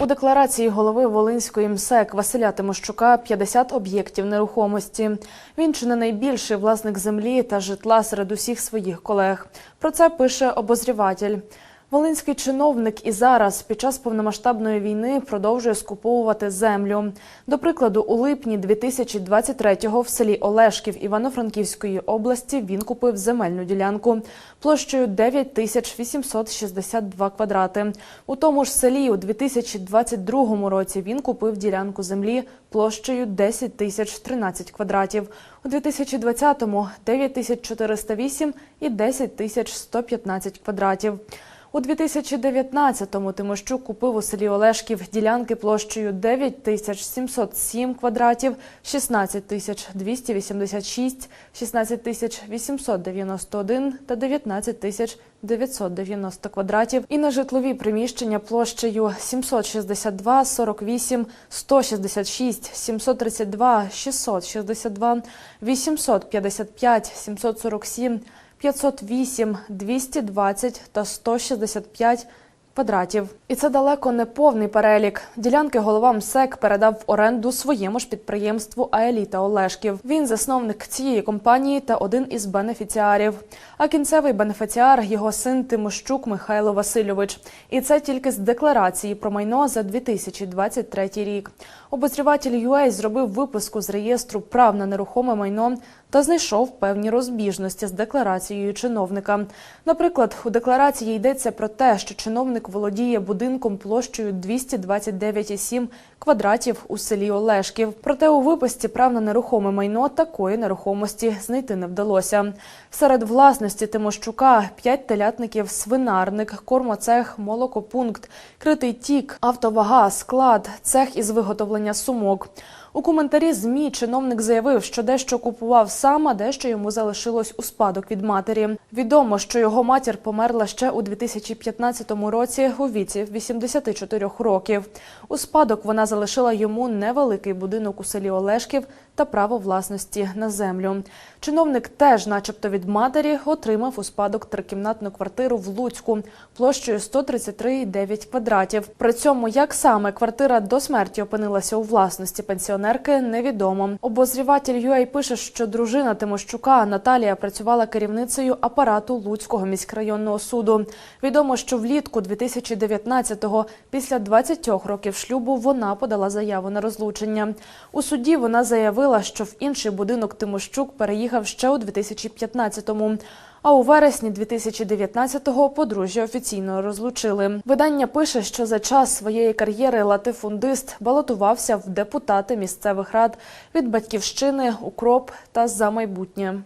У декларації голови Волинської МСЕК Василя Тимощука 50 об'єктів нерухомості. Він чи не найбільший власник землі та житла серед усіх своїх колег. Про це пише обозріватель. Волинський чиновник і зараз під час повномасштабної війни продовжує скуповувати землю. До прикладу, у липні 2023-го в селі Олешків Івано-Франківської області він купив земельну ділянку площею 9 тисяч 862 квадрати. У тому ж селі у 2022 році він купив ділянку землі площею 10 тисяч 13 квадратів. У 2020-му – 9 тисяч 408 і 10 тисяч 115 квадратів. У 2019-му Тимощук купив у селі Олешків ділянки площею 9 тисяч 707 квадратів, 16 тисяч 286, 16 тисяч 891 та 19 тисяч 990 квадратів. І на житлові приміщення площею 762, 48, 166, 732, 662, 855, 747, 508, 220 та 165 квадратів. І це далеко не повний перелік. Ділянки голова МСЕК передав в оренду своєму ж підприємству Аеліта Олешків. Він засновник цієї компанії та один із бенефіціарів. А кінцевий бенефіціар його син Тимощук Михайло Васильович. І це тільки з декларації про майно за 2023 рік. Обозріватель UA зробив виписку з реєстру прав на нерухоме майно та знайшов певні розбіжності з декларацією чиновника. Наприклад, у декларації йдеться про те, що чиновник володіє будинком площею 229,7 квадратів у селі Олешків. Проте у виписці прав на нерухоме майно такої нерухомості знайти не вдалося. Серед власності Тимощука п'ять телятників, свинарник, кормоцех, молокопункт, критий тік, автовага, склад, цех із виготовлення сумок. У коментарі ЗМІ чиновник заявив, що дещо купував сам, а дещо йому залишилось у спадок від матері. Відомо, що його матір померла ще у 2015 році у віці 84 років. У спадок вона залишила йому невеликий будинок у селі Олешків та право власності на землю. Чиновник теж, начебто від матері, отримав у спадок трикімнатну квартиру в Луцьку площею 133,9 квадратів. При цьому, як саме квартира до смерті опинилася у власності пенсіонерки, невідомо. Обозріватель UA пише, що дружина Тимощука Наталія працювала керівницею апарату Луцького міськрайонного суду. Відомо, що влітку 2019-го, після 20 років шлюбу, вона подала заяву на розлучення. У суді вона заявила, що в інший будинок Тимощук переїхав ще у 2015-му. А у вересні 2019-го подружжя офіційно розлучили. Видання пише, що за час своєї кар'єри латифундист балотувався в депутати місцевих рад від батьківщини, укроп та за майбутнє.